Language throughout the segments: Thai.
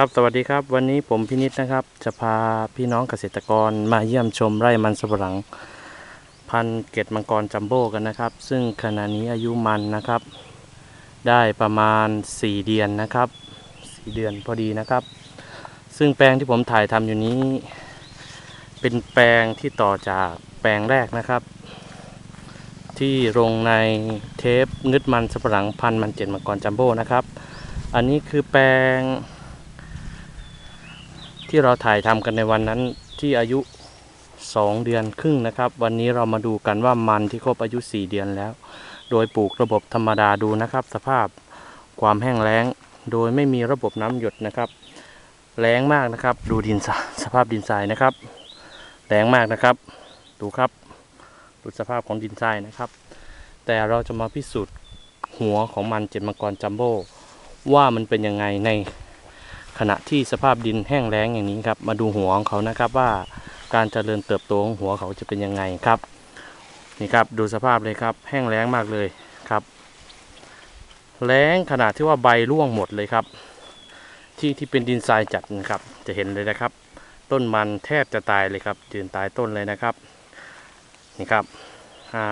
ครับสวัสดีครับ วันนี้ผมพินิษนะครับ จะพาพี่น้องเกษตรกรมาเยี่ยมชมไร่มันสำปะหลัง พันเกตมังกรจัมโบ้กันนะครับ ซึ่งขณะนี้อายุมันนะครับ ได้ประมาณ 4 เดือนนะครับ 4 เดือนพอดีนะครับ ซึ่งแปลงที่ผมถ่ายทำอยู่นี้ เป็นแปลงที่ต่อจากแปลงแรกนะครับ ที่ลงในเทปงึดมันสำปะหลังพันมันเจ็ดมังกรจัมโบ้นะครับ อันนี้คือแปลง ที่เราถ่ายทำกันในวันนั้นที่อายุ 2 เดือนครึ่งนะครับ วันนี้เรามาดูกันว่ามันที่ครบอายุ 4 เดือนแล้ว โดยปลูกระบบธรรมดาดูนะครับ สภาพความแห้งแล้ง โดยไม่มีระบบน้ำหยดนะครับ แรงมากนะครับ ดูดินสภาพดินทรายนะครับ แรงมากนะครับ ดูครับ ดูสภาพของดินทรายนะครับ แต่เราจะมาพิสูจน์หัวของมันเจ็ดมังกรจัมโบ้ว่ามันเป็นยังไงใน ขณะที่สภาพดินแห้งแล้งอย่างนี้ครับ มาดูหัวของเขานะครับว่าการเจริญเติบโตของหัวเขาจะเป็นยังไงครับนี่ครับดูสภาพเลยครับ แห้งแล้งมากเลยครับ แล้งขนาดที่ว่าใบร่วงหมดเลยครับ ที่ที่เป็นดินทรายจัดนะครับ จะเห็นเลยนะครับ ต้นมันแทบจะตายเลยครับยืนตายต้นเลยนะครับนี่ครับอ่า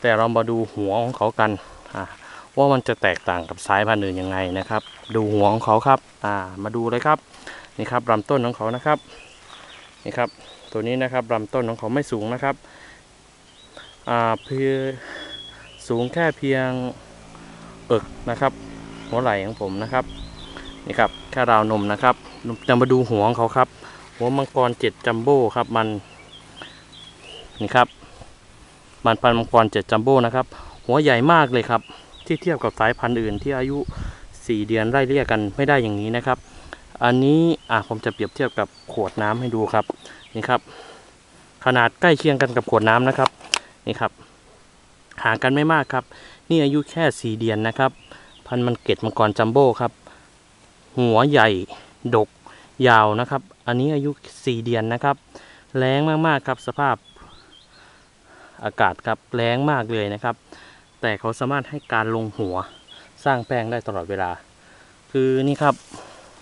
แต่เรามาดูหัวของเขากันอ่า ว่ามันจะแตกต่างกับสายพันธุ์อื่นยังไงนะครับ ดูหัวของเขาครับอ่ามาดูเลยครับนี่ครับลำต้นของเขานะครับนี่ครับตัวนี้นะครับลำต้นของเขาไม่สูงนะครับอ่าเพียงสูงแค่เพียงเอกนะครับ หัวไหล่ของผมนะครับนี่ครับแค่ราวนมนะครับจะมาดูหัวของเขาครับ หัวมังกรเจ็ดจัมโบ้ครับมันนี่ครับมันพันมังกรเจ็ดจัมโบ้นะครับ หัวใหญ่มากเลยครับ ที่เทียบกับสายพันธุ์อื่นที่อายุ 4 เดือนไล่เรียกกันไม่ได้อย่างนี้นะครับ อันนี้อะผมจะเปรียบเทียบกับขวดน้ำให้ดูครับนี่ครับ ขนาดใกล้เคียงกันกับขวดน้ำนะครับนี่ครับห่างกันไม่มากครับ นี่อายุแค่ 4 เดือนนะครับ พันธุ์มันเกตมังกรจัมโบ้ครับ หัวใหญ่ดกยาวนะครับ อันนี้อายุ 4 เดือนนะครับ แรงมากๆครับสภาพอากาศครับแรงมากเลยนะครับ แต่เขาสามารถให้การลงหัวสร้างแป้งได้ตลอดเวลา คือนี่ครับ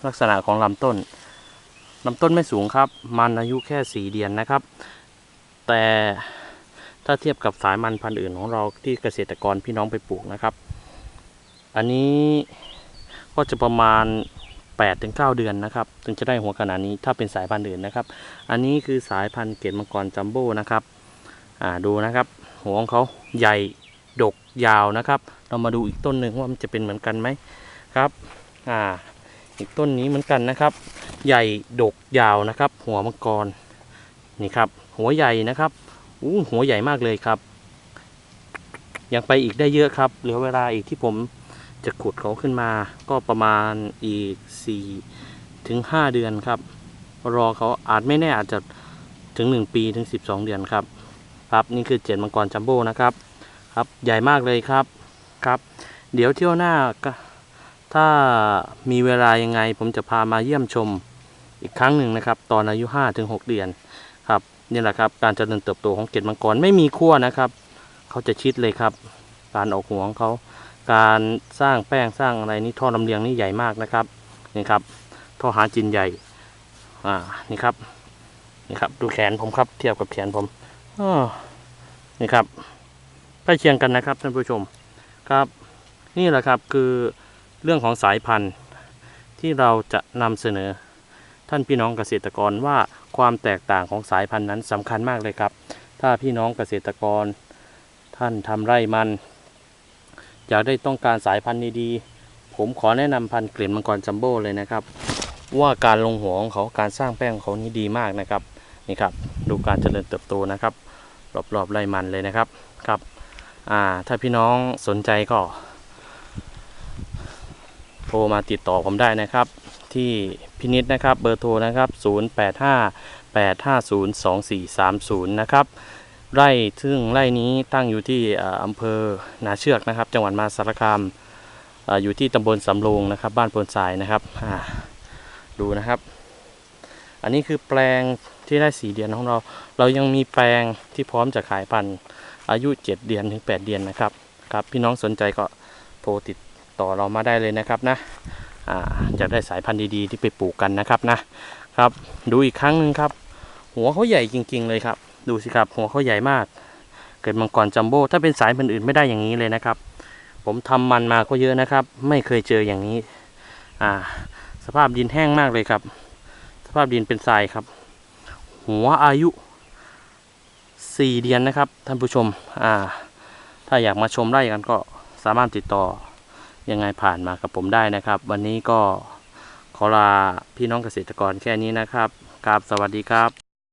ลักษณะของลำต้นลำต้นไม่สูงครับ มันอายุแค่สีเดือนนะครับ แต่ถ้าเทียบกับสายมันพันธุ์อื่นของเราที่เกษตรกรพี่น้องไปปลูกนะครับ อันนี้ก็จะประมาณ 8-9 เดือนนะครับ ถึงจะได้หัวขนาดนี้ถ้าเป็นสายพันธุ์อื่นนะครับ อันนี้คือสายพันธุ์เกตมังกรจัมโบ้นะครับ อ่าดูนะครับ หัวของเขาใหญ่ ดกยาวนะครับ เรามาดูอีกต้นหนึ่งว่ามันจะเป็นเหมือนกันไหมครับอ่าอีกต้นนี้เหมือนกันนะครับ ใหญ่ดกยาวนะครับ หัวมังกรนี่ครับ หัวใหญ่นะครับอู้หัวใหญ่มากเลยครับ ยังไปอีกได้เยอะครับ เหลือเวลาอีกที่ผมจะขุดเขาขึ้นมา ก็ประมาณอีก4ถึง5เดือนครับ รอเขาอาจไม่แน่อาจจะถึง 1 ปีถึง 12 เดือนครับ ครับนี่คือเจ็ดมังกรจัมโบ้นะครับ ครับใหญ่มากเลยครับครับ เดี๋ยวเที่ยวหน้าก็ถ้ามีเวลายังไง ผมจะพามาเยี่ยมชมอีกครั้งหนึ่งนะครับ ตอนอายุ5ถึง6เดือนครับนี่แหละครับ การเจริญเติบโตของเกล็ดมังกรไม่มีขั้วนะครับ เขาจะชิดเลยครับ การออกหัวของเขาการสร้างแป้งสร้างอะไรนี่ท่อลำเลียงนี่ใหญ่มากนะครับนี่ครับท่อหาจินใหญ่อ่านี่ครับนี่ครับ ดูแขนผมครับเทียบกับแขนผมอ้อนี่ครับ ใกล้เคียงกันนะครับท่านผู้ชมครับ นี่แหละครับคือเรื่องของสายพันธุ์ที่เราจะนำเสนอ ท่านพี่น้องเกษตรกรว่าความแตกต่างของสายพันธุ์นั้นสำคัญมากเลยครับ ถ้าพี่น้องเกษตรกร ท่านทำไร่มันอยากได้ต้องการสายพันธุ์ดีๆผมขอแนะนำพันธุ์เกล็ดมังกรจัมโบ้เลยนะครับ ว่าการลงหัวของเขาการสร้างแป้งของเขานี่ดีมากนะครับนี่ครับดูการเจริญเติบโตนะครับ รอบๆไร่มันเลยนะครับครับ อ่า ถ้าพี่น้องสนใจก็โทรมาติดต่อผมได้นะครับ ที่พินิษนะครับเบอร์โทรนะครับ 085 850 2430 นะครับไร่ซึ่งไร่นี้ตั้งอยู่ที่อำเภอนาเชือกนะครับ จังหวัดมาสารคามออยู่ที่ตำบลสำโรงนะครับ บ้านโพนทรายนะครับดูนะครับ อันนี้คือแปลงที่ได้สีเดือนของเรา เรายังมีแปลงที่พร้อมจะขายพันธุ์ อายุ 7 เดือนถึง 8 เดือนนะครับครับพี่น้องสนใจก็โทรติดต่อเรามาได้เลยนะครับนะอ่าอยากได้สายพันธุ์ดีๆที่ไปปลูกกันนะครับนะครับ ดูอีกครั้งหนึ่งครับ หัวเขาใหญ่จริง ๆ เลยครับ ดูสิครับหัวเขาใหญ่มาก เกิดมังกรจัมโบ้ถ้าเป็นสายพันธุ์อื่นไม่ได้อย่างนี้เลยนะครับ ผมทำมันมาก็เยอะนะครับ ไม่เคยเจออย่างนี้อ่าสภาพดินแห้งมากเลยครับ สภาพดินเป็นทรายครับ หัวอายุ สี่เดือนนะครับท่านผู้ชมอ่าถ้าอยากมาชมไร่กันก็สามารถติดต่อยังไงผ่านมากับผมได้นะครับ วันนี้ก็ขอลาพี่น้องเกษตรกรแค่นี้นะครับกราบสวัสดีครับ